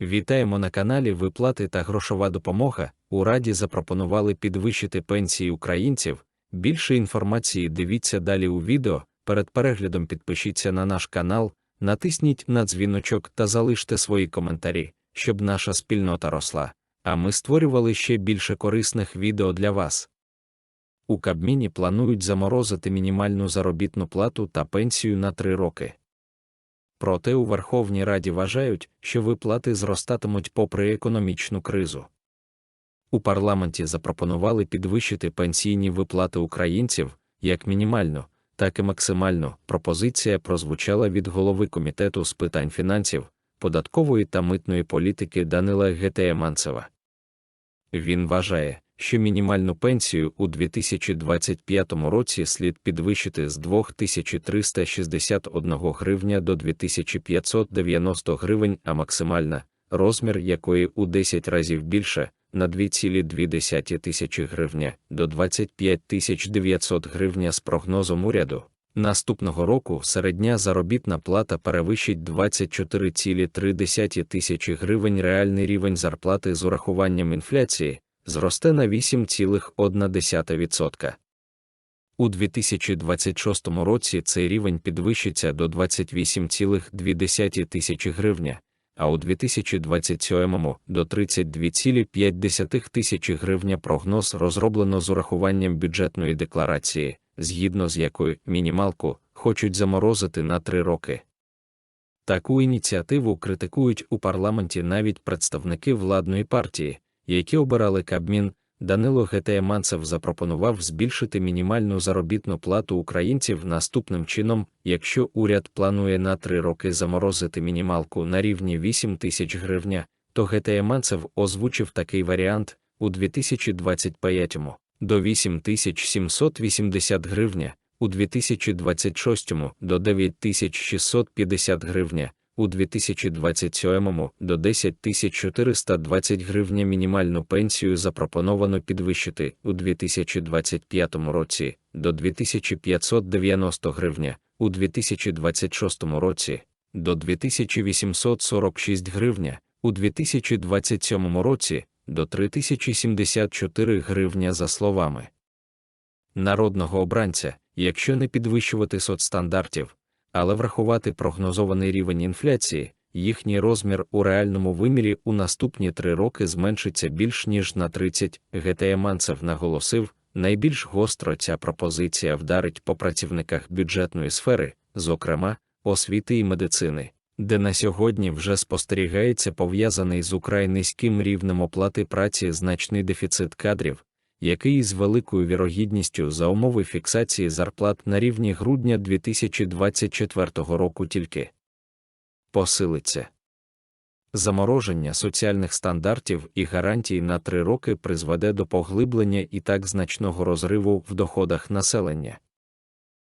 Вітаємо на каналі Виплати та грошова допомога. У Раді запропонували підвищити пенсії українців. Більше інформації дивіться далі у відео. Перед переглядом підпишіться на наш канал, натисніть на дзвіночок та залиште свої коментарі, щоб наша спільнота росла. А ми створювали ще більше корисних відео для вас. У Кабміні планують заморозити мінімальну заробітну плату та пенсію на три роки. Проте у Верховній Раді вважають, що виплати зростатимуть попри економічну кризу. У парламенті запропонували підвищити пенсійні виплати українців як мінімальну, так і максимальну. Пропозиція прозвучала від голови комітету з питань фінансів, податкової та митної політики Данила Гетеєманцева. Він вважає, що мінімальну пенсію у 2025 році слід підвищити з 2361 гривня до 2590 гривень, а максимальна, розмір якої у 10 разів більше, на 2,2 тисячі гривня до 25 900 гривня з прогнозом уряду. Наступного року середня заробітна плата перевищить 24,3 тисячі гривень реальний рівень зарплати з урахуванням інфляції, зросте на 8,1%. У 2026 році цей рівень підвищиться до 28,2 тисячі гривня, а у 2027 до 32,5 тисячі гривня прогноз розроблено з урахуванням бюджетної декларації, згідно з якою мінімалку хочуть заморозити на три роки. Таку ініціативу критикують у парламенті навіть представники владної партії, які обирали Кабмін, Данило Гетеєманцев запропонував збільшити мінімальну заробітну плату українців наступним чином, якщо уряд планує на три роки заморозити мінімалку на рівні 8 тисяч гривня, то Гетеєманцев озвучив такий варіант у 2025 до 8780 гривня, у 2026 до 9650 гривня, у 2027 до 10420 гривня мінімальну пенсію запропоновано підвищити у 2025 році до 2590 гривня, у 2026 році до 2846 гривня, у 2027 році до 3074 гривня за словами народного обранця, якщо не підвищувати соцстандартів, але врахувати прогнозований рівень інфляції, їхній розмір у реальному вимірі у наступні три роки зменшиться більш ніж на 30. Гетеєманцев наголосив, найбільш гостро ця пропозиція вдарить по працівниках бюджетної сфери, зокрема, освіти і медицини, де на сьогодні вже спостерігається пов'язаний з украй низьким рівнем оплати праці значний дефіцит кадрів, який з великою вірогідністю за умови фіксації зарплат на рівні грудня 2024 року тільки посилиться. Замороження соціальних стандартів і гарантій на три роки призведе до поглиблення і так значного розриву в доходах населення.